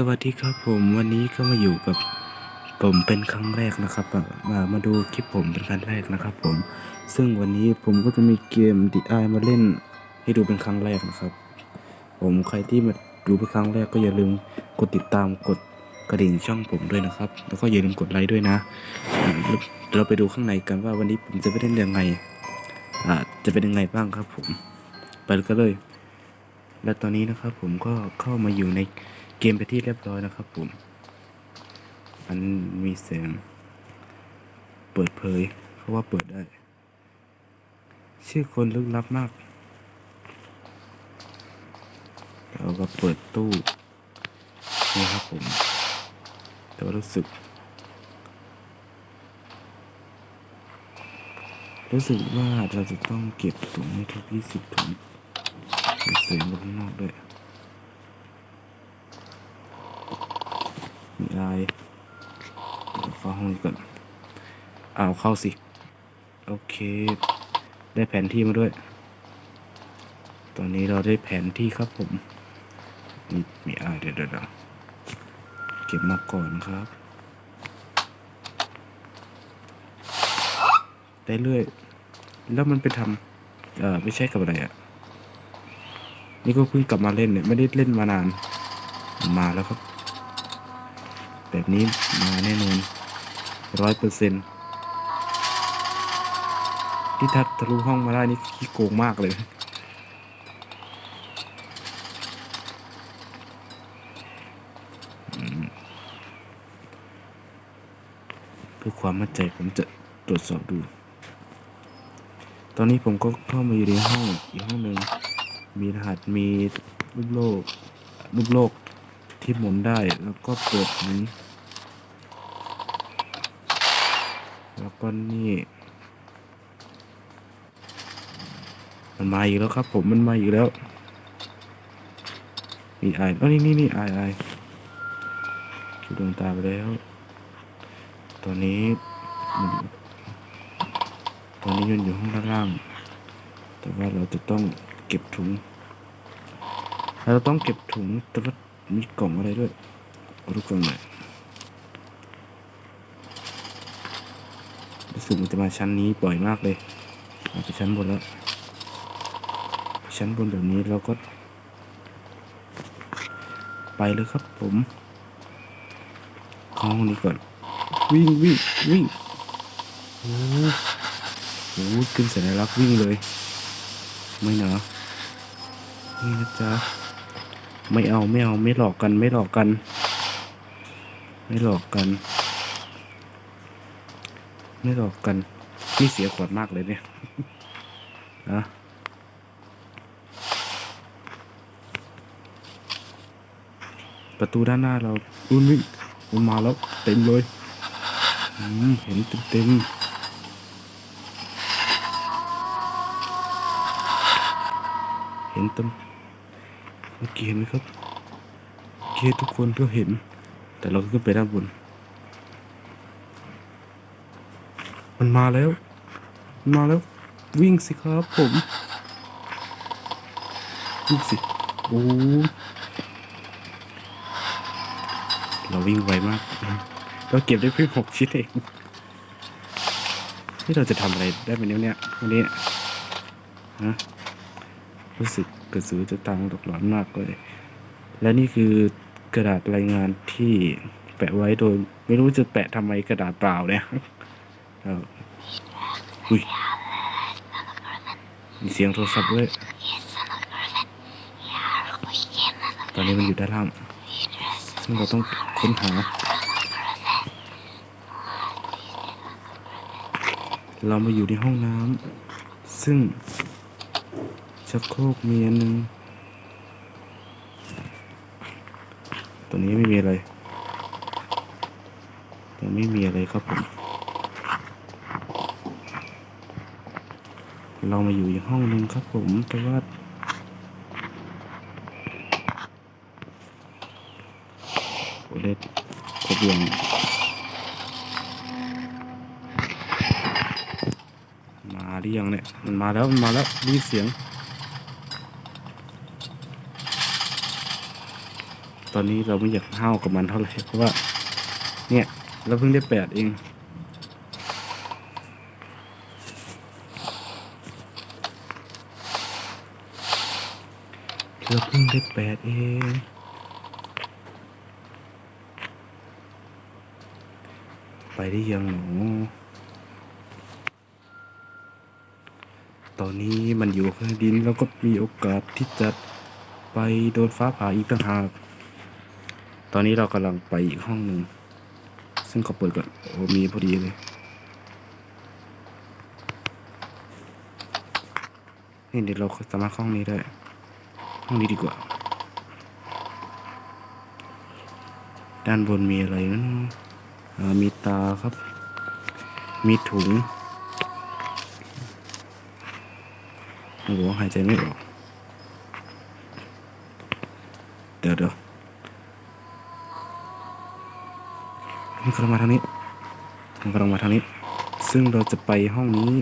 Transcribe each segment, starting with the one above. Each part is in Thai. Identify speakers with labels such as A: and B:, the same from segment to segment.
A: สวัสดีครับผมวันนี้ก็มาอยู่กับผมเป็นครั้งแรกนะครับอะมามาดูคลิปผมเป็นครั้งแรกนะครับ ผม ซึ่งวันนี้ผมก็จะมีเกม DI มาเล่น ให้ดูเป็นครั้งแรกนะครับ ผมใครที่มาดูเป็นครั้งแรกก็อย่าลืมกดติดตามกดกระดิ่งช่องผมด้วยนะครับ แล้วก็อย่าลืมกดไลค์ด้วยนะเดี๋ยวเราไปดูข้างในกันว่าวันนี้ผมจะไปเล่นยังไงอ่าจะเป็นยังไงบ้างครับ ผม ไปกันเลย และตอนนี้นะครับ ผมก็เข้ามาอยู่ใน เกมไปที่เรียบร้อยนะครับผมอันมีเสียง เปิดเผยเพราะว่าเปิดได้ ชื่อคนลึกลับมาก เราก็เปิดตู้นี่ครับผม แต่ว่ารู้สึก รู้สึกว่าเราจะต้องเก็บถุงให้ทุกยี่สิบถุงเสียงข้างนอกด้วย มีอะไดี๋ยเข้าห้องก่อนเอาวเข้าสิ โอเค ได้แผนที่มาด้วย ตอนนี้เราได้แผนที่ครับผมมีมีอะไรเดี๋ยวเดี๋ยวเดี๋ยวเก็บมาก่อนครับ ได้เรื่อย แล้วมันไปทำเอ่อไม่ใช่กับอะไรอะ่ะ นี่ก็เพิ่งกลับมาเล่นเนี่ย ไม่ได้เล่นมานาน มาแล้วครับ แบบนี้มาแน่นอนร้อยเปอร์เซ็นต์ที่ทัดทะลุห้องมาได้นี่ขี้โกงมากเลย เพื่อความมั่นใจผมจะตรวจสอบดู ตอนนี้ผมก็เข้ามาอยู่ในห้องอีกห้องหนึ่งมีรหัสมีรูปโลกรูปโลก ที่หมุนได้แล้วก็เปิดนี้ แล้วก็นี่มันมาอีกแล้วครับ ผมมันมาอีกแล้วมีไออ๋อนี่นี่นี่ไอไอ้จุดดวงตาไปแล้ว ตอนนี้ตอนนี้มันอยู่ห้องล่าง แต่ว่าเราจะต้องเก็บถุงเราต้องเก็บถุงแต่ว่า มีกล่องอะไรด้วยเอาดูกล่องหน่อยรู้สึกมันจะมาชั้นนี้บ่อยมากเลยมาไปชั้นบนแล้ว ชั้นบนแบบนี้เราก็ ไปเลยครับผมเข้าห้องนี้ก่อน วิ่งวิ่งวิ่งโอ้โหขึ้นสัญลักษณ์วิ่งเลย ไม่เนาะนี่นะจ๊ะ ไม่เอาไม่เอาไม่หลอกกันไม่หลอกกัน ไม่หลอกกัน ไม่หลอกกันนี่เสียขวดมากเลยเนี่ยนะประตูด้านหน้าเราอุ้นวิ่งมันมาแล้วเต็มเลยเห็นเต็มเต็มเห็นเต็ม เมื่อกี้เห็นไหมครับเคทุกคนก็เห็น แต่เราก็ขึ้นไปด้านบน มันมาแล้ว มันมาแล้ว วิ่งสิครับผม วิ่งสิ โอ้เราวิ่งไวมาก เราเก็บได้เพียงหกชิ้นเองที่เราจะทำอะไรได้เป็นเนี้ยวันนี้ฮะรู้สึก กระสือจะตังตกหลอนมากเลย และนี่คือกระดาษรายงานที่แปะไว้โดย ไม่รู้จะแปะทำไมกระดาษเปล่าเนี่ยเอออุ้ยมีเสียงโทรศัพท์ด้วย ตอนนี้มันอยู่ด้านล่าง ซึ่งเราต้องค้นหา เรามาอยู่ในห้องน้ำซึ่ง ชักโครกมีอันหนึงตัวนี้ไม่มีอะไรตัวไม่มีอะไรครับผม เรามาอยู่อีกห้องหนึ่งครับผมแต่ว่าโอเล็ดครบยังมาหรือยังเนี่ย มันมาแล้ว มันมาแล้วด้ยินเสียง อนนี้เราไม่อยากห้าวกับมันเท่าไหร่เพราะว่า เนี่ย เราเพิ่งได้แปดเอง เราเพิ่งได้แปดเองไปได้ยังหนูตอนนี้มันอยู่ข้างดินแล้วก็มีโอกาสที่จะไปโดนฟ้าผ่าอีกต่างหาก ตอนนี้เรากำลังไปอีกห้องหนึ่ง ซึ่งเขาเปิดก่อน โอ้ มีพอดีเลย นี่เดี๋ยวเราสามารถห้องนี้ได้ ห้องนี้ดีกว่า ด้านบนมีอะไรนั้นมีตาครับ มีถุงโอ้โหหายใจไม่ออก เดี๋ยวเดี๋ยว มันกำลังมาทางนี้มันกำลังมาทางนี้ ซึ่งเราจะไปห้องนี้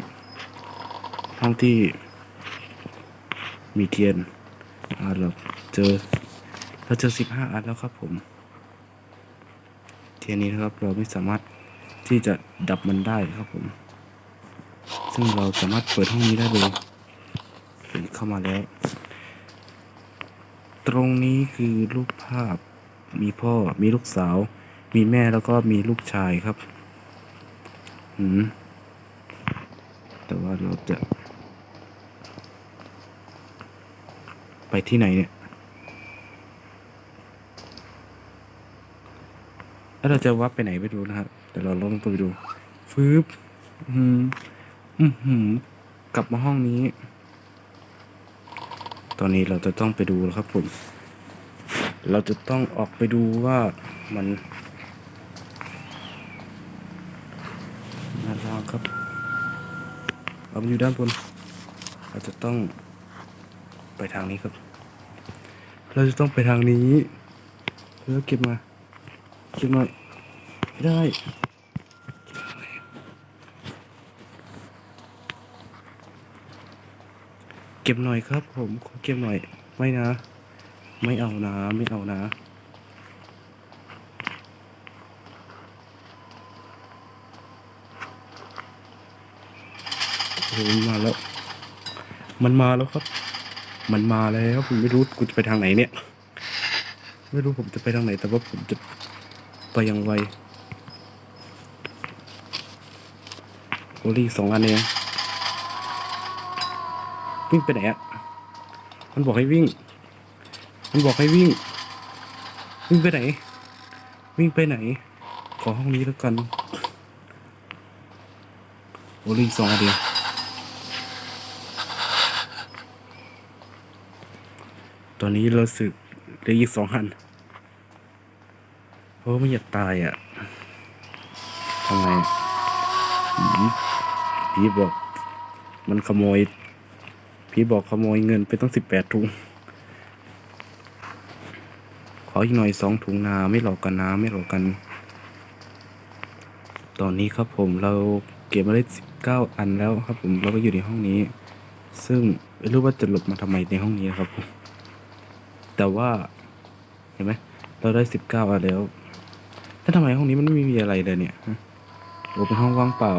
A: ห้องที่มีเทียนอ่าเราเจอเราเจอสิบห้าอันแล้วครับผม เทียนนี้นะครับเราไม่สามารถที่จะดับมันได้ครับผม ซึ่งเราสามารถเปิดห้องนี้ได้เลยเห็นเข้ามาแล้ว ตรงนี้คือรูปภาพมีพ่อมีลูกสาว มีแม่แล้วก็มีลูกชายครับหืม แต่ว่าเราจะ ไปที่ไหนเนี่ยแล้วเราจะวับไปไหนไปดูนะครับ แต่เราลองไปดูฟืบอืมอืมกลับมาห้องนี้ ตอนนี้เราจะต้องไปดูแล้วครับผม เราจะต้องออกไปดูว่ามัน น่ารักครับเราอยู่ด้านบน เราจะต้องไปทางนี้ครับ เราจะต้องไปทางนี้แล้วเก็บมา เก็บหน่อยไม่ได้เก็บหน่อยครับผมขอเก็บหน่อย ไม่นะ ไม่เอานะ ไม่เอานะ อ้โหมันมาแล้ว มันมาแล้วครับ มันมาแล้วผมไม่รู้กูจะไปทางไหนเนี่ย ไม่รู้ผมจะไปทางไหน แต่ว่าผมจะไปยังไวโอลีกสองอันเองวิ่งไปไหนอะมันบอกให้วิ่ง มันบอกให้วิ่ง วิ่งไปไหน วิ่งไปไหน ขอห้องนี้แล้วกัน โอลีกสองอันเดียว ตอนนี้เราสึกเหลืออีกสองอันเพราะว่าไม่อยากตายอะทำไมผีบอก มันขโมยผีบอกขโมยเงินไปตั้งสิบแปดถุง ขออีกหน่อยสองถุงนาไม่หลอกกันนะไม่หลอกกัน ตอนนี้ครับผมเราเก็บมาได้สิบเก้าอันแล้วครับผมเราก็อยู่ในห้องนี้ ซึ่งไม่รู้ว่าจะหลบมาทำไมในห้องนี้ครับผม แต่ว่า เห็นไหมเราได้สิบเก้าแล้วแต่ทำไมห้องนี้มันไม่มีอะไรเลยเนี่ยโอ้เป็นห้องว่างเปล่า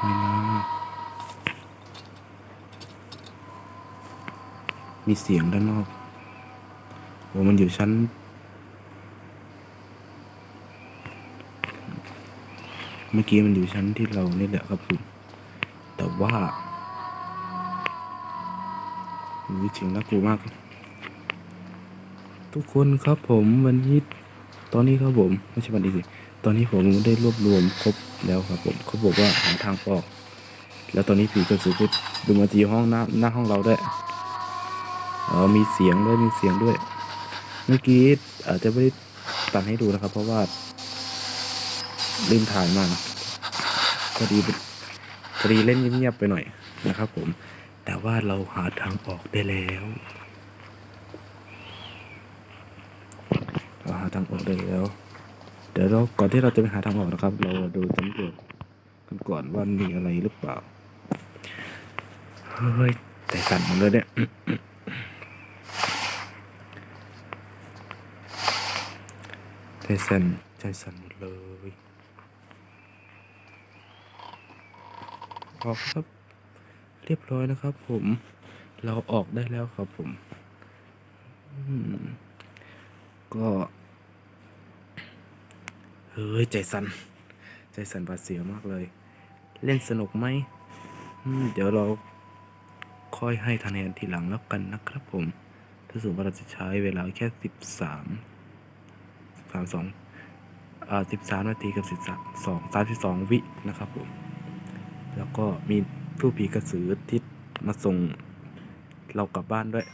A: ไม่นะมีเสียงด้านนอกโอ้มันอยู่ชั้นเมื่อกี้มันอยู่ชั้นที่เรานี่แหละครับผมแต่ว่าเสียงน่ากลัวมาก ทุกคนครับผมวันนี้ตอนนี้ครับผมไม่ใช่วันนี้สิตอนนี้ผมได้รวบรวมครบแล้วครับผมเขาบอกว่าหาทางออก แล้วตอนนี้ผีกระสือก็ดูมาจีห้องหน้าหน้าห้องเราได้วยเออมีเสียงด้วยมีเสียงด้วย เมื่อกี้อาจจะไม่ได้ตัดให้ดูนะครับ เพราะว่าลืมถ่ายมาพอดีพอดีเล่นเงียบๆไปหน่อยนะครับ ผม แต่ว่าเราหาทางออกได้แล้ว เราหา ทางออกได้แล้วเดี๋ยวเราก่อนที่เราจะไปหาทางออกนะครับ เราดูสำรวจกันก่อนว่ามีอะไรหรือเปล่าเฮ้ยใจสั่นหมดเลยเนี่ยใสั่นใจสั่นหมดเลยออกครับ เรียบร้อยนะครับ ผม เราออกได้แล้วครับผมก็ ฮ้ยใจสั่นใจสั่นบาดเสียวมากเลย เล่นสนุกไหมเดี๋ยวเราค่อยให้คะแนนทีหลังแล้วกันนะครับผม ถ้าสมมติว่าเราจะใช้เวลาแค่สิบสามสามสองอ่าสิบสามนาทีกับสิบสามสองสามสิบสองวินะครับผม แล้วก็มีผู้ผีกระสือที่มาส่งเรากลับบ้านด้วย